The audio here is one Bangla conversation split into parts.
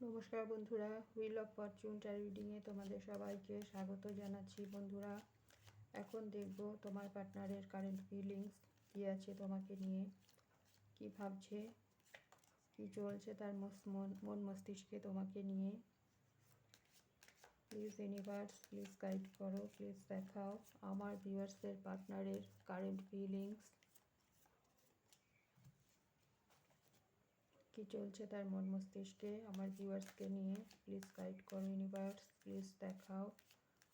নমস্কার বন্ধুরা হুইল অফ ফরচুন রিডিংয়ে তোমাদের সবাইকে স্বাগত জানাচ্ছি। বন্ধুরা, এখন দেখব তোমার পার্টনারের কারেন্ট ফিলিংস কী আছে তোমাকে নিয়ে, কি ভাবছে, কি চলছে তার মন মস্তিষ্কে তোমাকে নিয়ে। প্লিজ ইউনিভার্স প্লিজ গাইড করো প্লিজ দেখাও। আমার ভিউয়ার্সদের পার্টনারের কারেন্ট ফিলিংস কি চলছে তার মন মস্তিষ্কে? আমার ভিউয়ার্সকে নিয়ে প্লিজ গাইড করো ইউনিভার্স প্লিজ দেখাও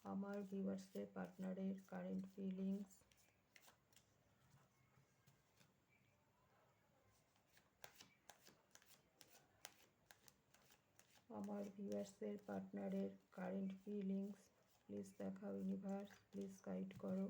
আমার ভিউয়ার্সদের পার্টনারের কারেন্ট ফিলিংস আমার ভিউয়ার্সের পার্টনারের কারেন্ট ফিলিংস প্লিজ দেখাও ইউনিভার্স প্লিজ গাইড করো।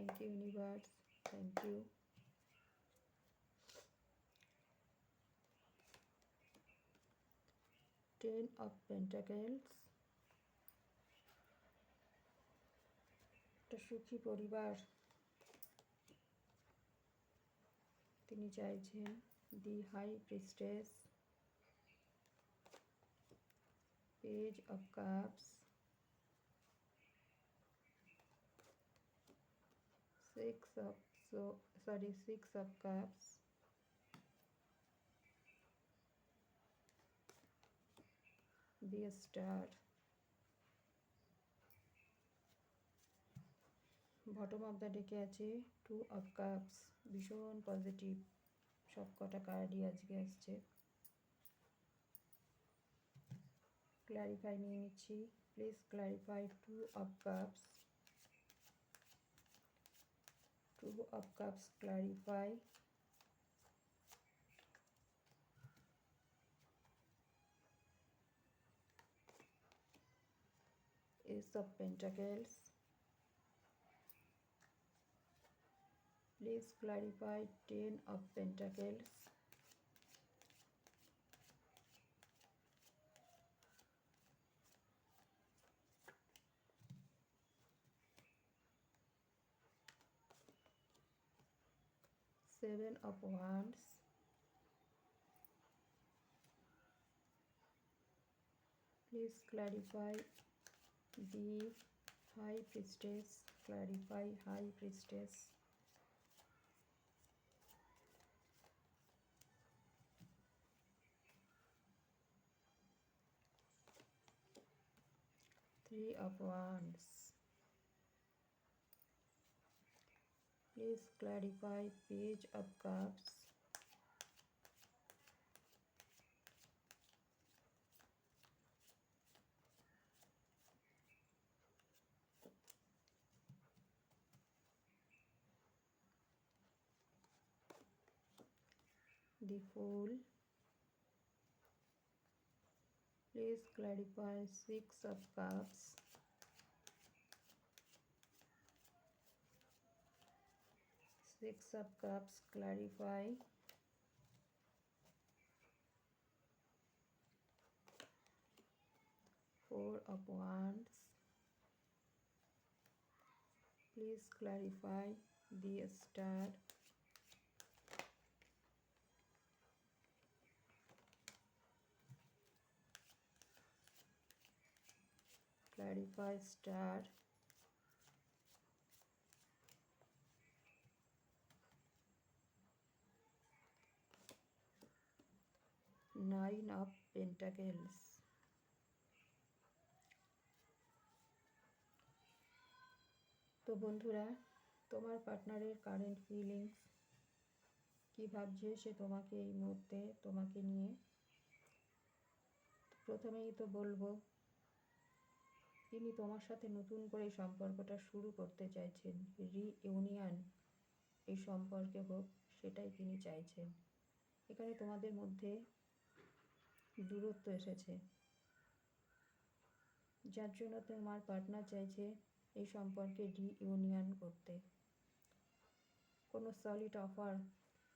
Thank you, universe. Thank you. Ten of Pentacles. একটা সুখী পরিবার তিনি চাইছেন the high priestess page of cups six of so, sorry, six of cups. Be a star. Bottom of the ডেকে আছে টু অফ কাপস ভীষণ পজিটিভ সব কটা কার্ডই আজকে আসছে। ক্লারিফাই নিয়ে নিচ্ছি। Please clarify two of cups two of cups clarify. Ace of pentacles. Please clarify ten of pentacles seven of wands please clarify the high priestess clarify high priestess. Three of wands Please clarify page of cups. The fool. Please clarify six of cups. Six of cups clarify. Four of wands. Please clarify the star. Clarify star nine of pentacles তো বন্ধুরা, তোমার পার্টনারের কারেন্ট ফিলিংস কী ভাবছে সে তোমাকে এই মুহূর্তে তোমাকে নিয়ে? প্রথমেই তো বলব, তিনি তোমার সাথে নতুন করে এই সম্পর্কটা শুরু করতে চাইছেন। রিইউনিয়ন এই সম্পর্কে হোক, সেটাই তিনি চাইছেন। এখানে তোমাদের মধ্যে দূরত্ব এসেছে। যার জন্য তোমার পার্টনার চাইছে এই সম্পর্কে রিইউনিয়ন করতে। কোনো সলিড অফার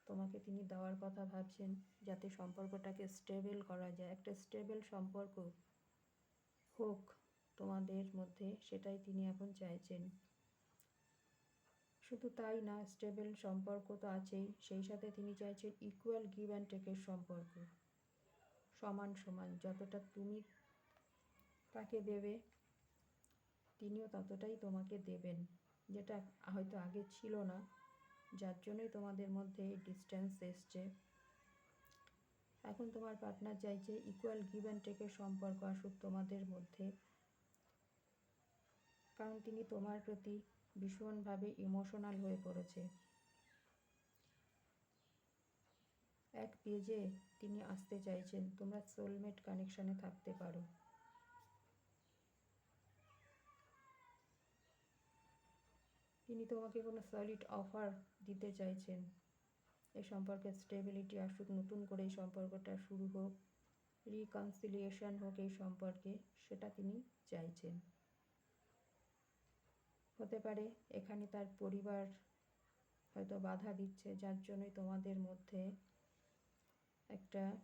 তোমাকে তিনি দেওয়ার কথা ভাবছেন যাতে সম্পর্কটাকে স্টেবল করা যায়। একটা স্টেবল সম্পর্ক হোক তোমাদের মধ্যে, সেটাই তিনি এখন চাইছেন। শুধু তাই না স্টেবল সম্পর্ক তো আছেই। সেই সাথে তিনি চাইছেন ইকুয়াল গিভ অ্যান্ড টেকের সম্পর্ক। সমান সমান, যতটা তুমি তাকে দেবে, তিনিও ততটাই তোমাকে দেবেন, যেটা হয়তো আগে ছিল না। যার জন্যই তোমাদের মধ্যে এই ডিস্টেন্স এসছে। এখন তোমার পার্টনার চাইছে ইকুয়াল গিভ অ্যান্ড টেকের সম্পর্ক আসুক তোমাদের মধ্যে। কারণ তিনি তোমার প্রতি ভীষণভাবে ইমোশনাল হয়ে পড়েছে। এক পেজে তিনি আসতে চাইছেন, তোমরা সোলমেট কানেকশনে থাকতে পারো। তিনি তোমাকে কোনো সলিড অফার দিতে চাইছেন। এই সম্পর্কে স্টেবিলিটি আসুক, নতুন করে এই সম্পর্কটা শুরু হোক রিকনসিলিয়েশন হোক এই সম্পর্কে সেটা তিনি চাইছেন। হতে পারে এখানে তার পরিবার হয়তো বাধা দিচ্ছে, যার জন্যই তোমাদের মধ্যে একটা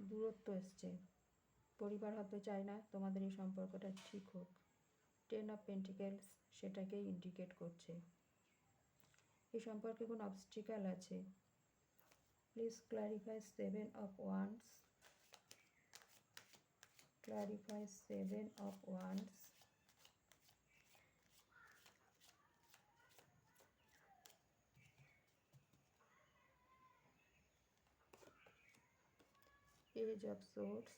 দূরত্ব এসছে। পরিবার হয়তো চায় না, তোমাদের এই সম্পর্কটা ঠিক হোক। টেন অফ পেন্টিকেলস সেটাকেই ইন্ডিকেট করছে। এই সম্পর্কে কোনো অবস্টিক্যাল আছে? Please clarify seven of wands clarify seven of wands page of swords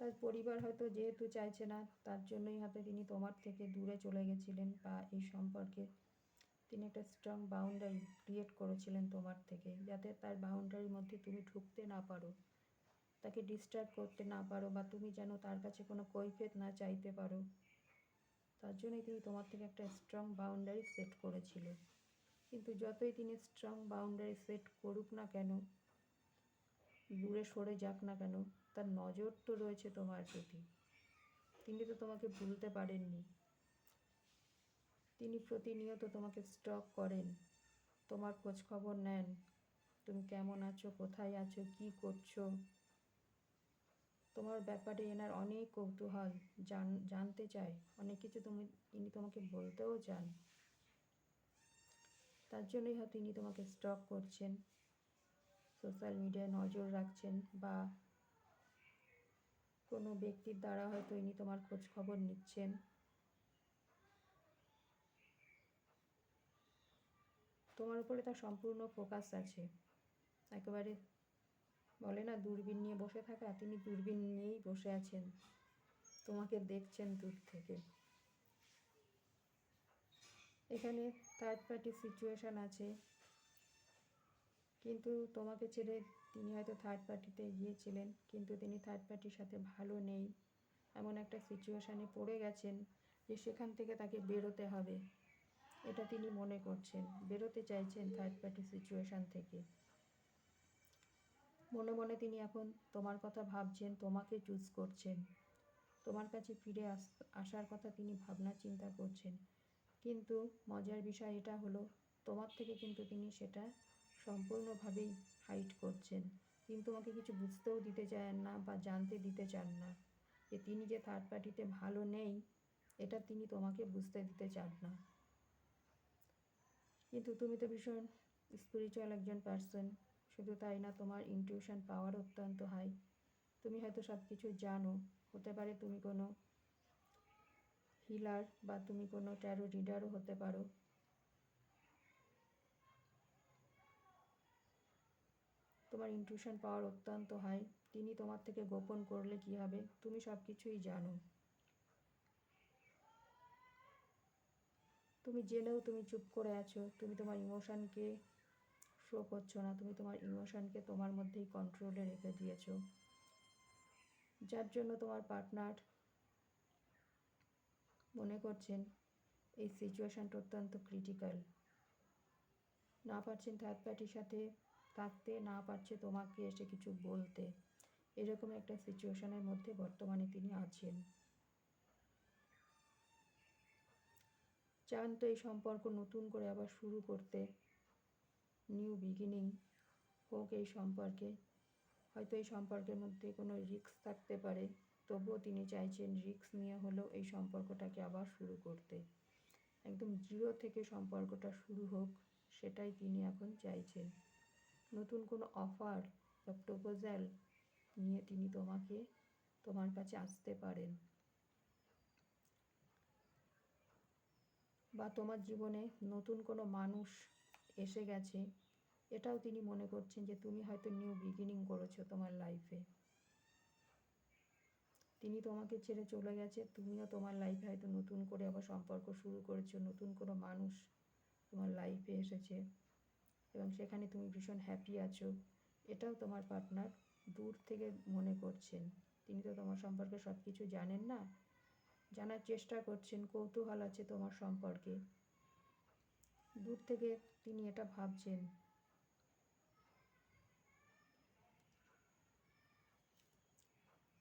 তার পরিবার হয়তো যেহেতু চাইছে না, তার জন্যই হয়তো তিনি তোমার থেকে দূরে চলে গেছিলেন বা এই সম্পর্কে তিনি একটা স্ট্রং বাউন্ডারি ক্রিয়েট করেছিলেন তোমার থেকে, যাতে তার বাউন্ডারির মধ্যে তুমি ঢুকতে না পারো, তাকে ডিস্টার্ব করতে না পারো বা তুমি যেন তার কাছে কোনো কৈফিয়ত না চাইতে পারো। তার জন্যই তিনি তোমার থেকে একটা স্ট্রং বাউন্ডারি সেট করেছিল কিন্তু যতই তিনি স্ট্রং বাউন্ডারি সেট করুক না কেন, দূরে সরে যাক না কেন, তার নজর তো রয়েছে তোমার প্রতি। তিনি তো তোমাকে ভুলতে পারেননি। তিনি প্রতিনিয়ত তোমাকে স্টক করেন। তোমার খোঁজ খবর নেন। তুমি কেমন আছো, কোথায় আছো, কি করছ? তোমার ব্যাপারে এনার অনেক কৌতূহল। জান, জানতে চায়। অনেক কিছু তুমি, ইনি তোমাকে বলতেও চান। তার জন্যই হয়তো তিনি তোমাকে স্টক করছেন সোশ্যাল মিডিয়ায় নজর রাখছেন বা কোনো ব্যক্তির দ্বারা হয়তো ইনি তোমার খোঁজ খবর নিচ্ছেন। তোমার উপরে তার সম্পূর্ণ ফোকাস আছে। একেবারে বলে না, দূরবীন নিয়ে বসে থাকা, তিনি দূরবীন নিয়েই বসে আছেন। তোমাকে দেখছেন দূর থেকে। এখানে থার্ড পার্টি সিচুয়েশান আছে। কিন্তু তোমাকে ছেড়ে তিনি হয়তো থার্ড পার্টিতে গিয়েছিলেন, কিন্তু তিনি থার্ড পার্টির সাথে ভালো নেই। এমন একটা সিচুয়েশানে পড়ে গেছেন যে সেখান থেকে তাকে বেরোতে হবে। এটা তিনি মনে করছেন, বেরোতে চাইছেন থার্ড পার্টি সিচুয়েশান থেকে। মনে মনে তিনি এখন তোমার কথা ভাবছেন, তোমাকে চুজ করছেন। তোমার কাছে ফিরে আস, আসার কথা তিনি ভাবনা চিন্তা করছেন। কিন্তু মজার বিষয় এটা হলো, তোমার থেকে কিন্তু তিনি সেটা সম্পূর্ণভাবেই হাইট করছেন। তিনি তোমাকে কিছু বুঝতেও দিতে চান না বা জানতে দিতে চান না। যে তিনি যে থার্ড পার্টিতে ভালো নেই, এটা তিনি তোমাকে বুঝতে দিতে চান না। কিন্তু তুমি তো ভীষণ স্পিরিচুয়াল একজন পার্সন শুধু তাই না তোমার ইনটিউশন পাওয়ার অত্যন্ত হাই তুমি হয়তো সব কিছু জানো, হতে পারে তুমি কোনো হিলার বা তুমি কোনো ট্যারো রিডারও হতে পারো। তোমার ইনটিউশন পাওয়ার অত্যন্ত হাই তিনি তোমার থেকে গোপন করলে কি হবে? তুমি সব কিছুই জানো। তুমি জেনেও তুমি চুপ করে আছো। তুমি তোমার ইমোশনকে শো করছ না। তুমি তোমার ইমোশনকে তোমার মধ্যেই কন্ট্রোলে রেখে দিয়েছ। যার জন্য তোমার পার্টনার মনে করছেন এই সিচুয়েশানটা অত্যন্ত ক্রিটিক্যাল না পারছেন থার্ড পার্টির সাথে থাকতে, না পারছে তোমাকে এসে কিছু বলতে। এরকম একটা সিচুয়েশনের মধ্যে বর্তমানে তিনি আছেন। চান তো এই সম্পর্ক নতুন করে আবার শুরু করতে। নিউ বিগিনিং হোক এই সম্পর্কে। হয়তো এই সম্পর্কের মধ্যে কোনো রিস্ক থাকতে পারে। তবুও তিনি চাইছেন রিস্ক নিয়ে হলেও এই সম্পর্কটাকে আবার শুরু করতে। একদম জিরো থেকে সম্পর্কটা শুরু হোক, সেটাই তিনি এখন চাইছেন। নতুন কোনো অফার বা প্রপোজাল নিয়ে তিনি তোমাকে, তোমার কাছে আসতে পারেন। বা তোমার জীবনে নতুন কোনো মানুষ এসে গেছে, এটাও তিনি মনে করছেন যে তুমি হয়তো নিউ বিগিনিং করেছ তোমার লাইফে তিনি তোমাকে ছেড়ে চলে গেছে, তুমিও তোমার লাইফে হয়তো নতুন করে আবার সম্পর্ক শুরু করেছ, নতুন কোনো মানুষ তোমার লাইফে এসেছে। এবং সেখানে তুমি ভীষণ হ্যাপি আছো। এটাও তোমার পার্টনার দূর থেকে মনে করছেন। তিনি তো তোমার সম্পর্কে সব কিছু জানেন না। জানার চেষ্টা করছেন, কৌতূহল আছে তোমার সম্পর্কে। দূর থেকে তিনি এটা ভাবছেন।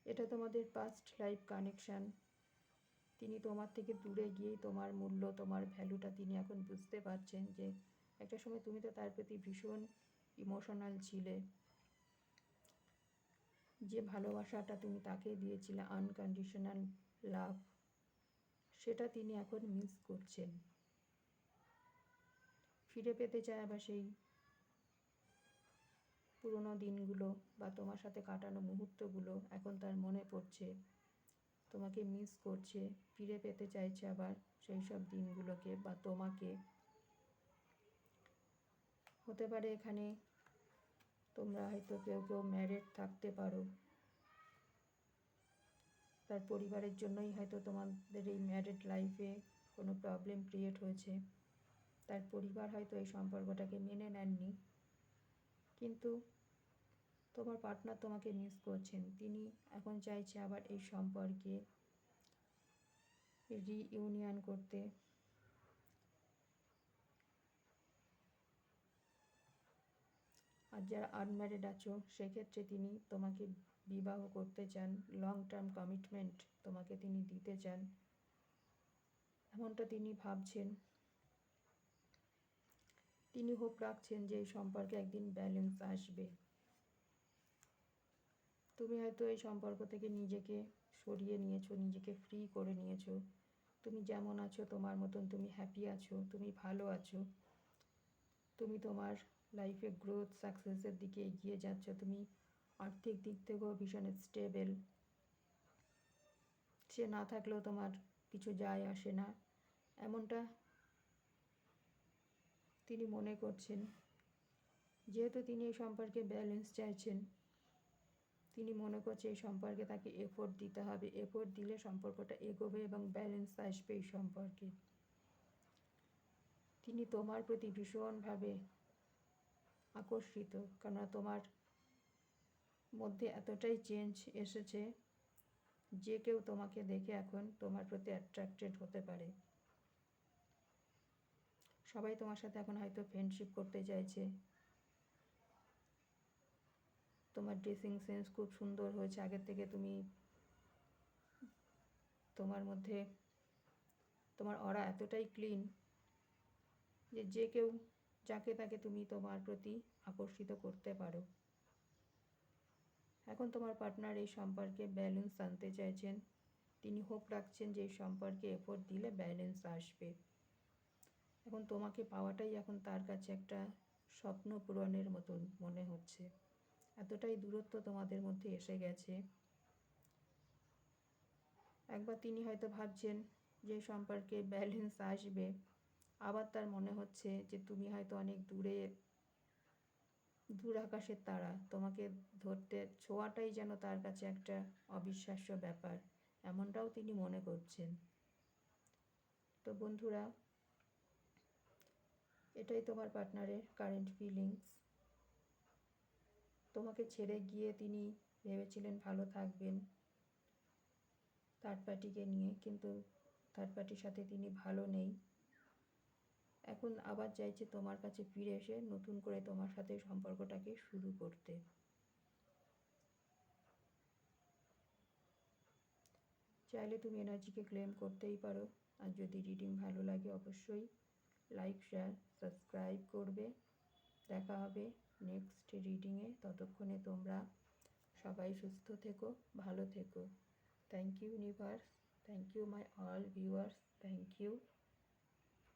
এটা তোমাদের পাস্ট লাইফ কানেকশান তিনি তোমার থেকে দূরে গিয়েই তোমার মূল্য, তোমার ভ্যালুটা তিনি এখন বুঝতে পারছেন যে একটা সময় তুমি তো তার প্রতি ভীষণ ইমোশনাল ছিলে। যে ভালোবাসাটা তুমি তাকে দিয়েছিলে আনকন্ডিশনাল লাভ সেটা তিনি এখন মিস করছেন। ফিরে পেতে চায় আবার সেই পুরোনো দিনগুলো বা তোমার সাথে কাটানো মুহূর্তগুলো এখন তার মনে পড়ছে। তোমাকে মিস করছে, ফিরে পেতে চাইছে আবার সেই সব দিনগুলোকে বা তোমাকে। হতে পারে এখানে তোমরা হয়তো কেউ কেউ ম্যারেড থাকতে পারো। তার পরিবারের জন্যই হয়তো তোমাদের এই ম্যারেড লাইফে কোনো প্রবলেম ক্রিয়েট হয়েছে। তার পরিবার হয়তো এই সম্পর্কটাকে মেনে নেননি। কিন্তু তোমার পার্টনার তোমাকে মিস করছেন, তিনি এখন চাইছে আবার এই সম্পর্কে রিইউনিয়ন করতে। আর যারা আনম্যারিড আছো, সেক্ষেত্রে তিনি তোমাকে বিবাহ করতে চান লং টার্ম কমিটমেন্ট তোমাকে তিনি দিতে চান। এমনটা তিনি ভাবছেন। তিনি হোপ রাখছেন যে এই সম্পর্কে একদিন ব্যালেন্স আসবে। তুমি হয়তো এই সম্পর্ক থেকে নিজেকে সরিয়ে নিয়েছো, নিজেকে ফ্রি করে নিয়েছো। তুমি যেমন আছো, তোমার মতন তুমি হ্যাপি আছো, তুমি ভালো আছো। তুমি তোমার লাইফে গ্রোথ সাকসেসের দিকে এগিয়ে যাচ্ছ। তুমি আর্থিক দিক থেকেও ভীষণ স্টেবেল সে না থাকলেও তোমার কিছু যায়, আসে না। এমনটা তিনি মনে করছেন। যেহেতু তিনি এই সম্পর্কে ব্যালেন্স চাইছেন তিনি মনে করছে এই সম্পর্কে তাকে এফোর্ট দিতে হবে। এফোর্ট দিলে সম্পর্কটা এগোবে এবং ব্যালেন্স আসবে এই সম্পর্কে। তিনি তোমার প্রতি ভীষণভাবে আকর্ষিত, কেননা তোমার মধ্যে এতটাই চেঞ্জ এসেছে যে কেউ তোমাকে দেখে এখন তোমার প্রতি অ্যাট্রাক্টেড হতে পারে। সবাই তোমার সাথে এখন হয়তো ফ্রেন্ডশিপ করতে চাইছে। তোমার ড্রেসিং সেন্স খুব সুন্দর হয়েছে। আগের থেকে তুমি তোমার মধ্যে তোমার অরা এতটাই ক্লিন যে যে কেউ যাকে তাকে তুমি তোমার প্রতি আকর্ষিত করতে পারো। এখন তোমার পার্টনার এই সম্পর্কে ব্যালেন্স আনতে চাইছেন। তিনি হোপ রাখছেন যে এই সম্পর্কে এফোর্ট দিলে ব্যালেন্স আসবে। এখন তোমাকে পাওয়াটাই এখন তার কাছে একটা স্বপ্ন পূরণের মতন মনে হচ্ছে। এতটাই দূরত্ব তোমাদের মধ্যে এসে গেছে। একবার তিনি হয়তো ভাবছেন যে সম্পর্কে ব্যালেন্স আসবে। আবার তার মনে হচ্ছে যে তুমি হয়তো অনেক দূরে, দূর আকাশের তারা। তোমাকে ধরতে, ছোঁয়াটাই যেন তার কাছে একটা অবিশ্বাস্য ব্যাপার। এমনটাও তিনি মনে করছেন। তো বন্ধুরা, এটাই তোমার পার্টনারের কারেন্ট ফিলিংস তোমাকে ছেড়ে গিয়ে তিনি ভেবেছিলেন ভালো থাকবেন থার্ড পার্টিকে নিয়ে, কিন্তু থার্ড পার্টির সাথে তিনি ভালো নেই। এখন আবার চাইছে তোমার কাছে ফিরে এসে নতুন করে তোমার সাথে সম্পর্কটাকে শুরু করতে। চাইলে তুমি এনার্জিকে ক্লেম করতেই পারো, আর যদি রিডিং ভালো লাগে অবশ্যই লাইক শেয়ার সাবস্ক্রাইব করবে। দেখা হবে। নেক্সট রিডিংয়ে ততক্ষণে তোমরা সবাই সুস্থ থেকো, ভালো থেকো। Thank you universe thank you my all viewers thank you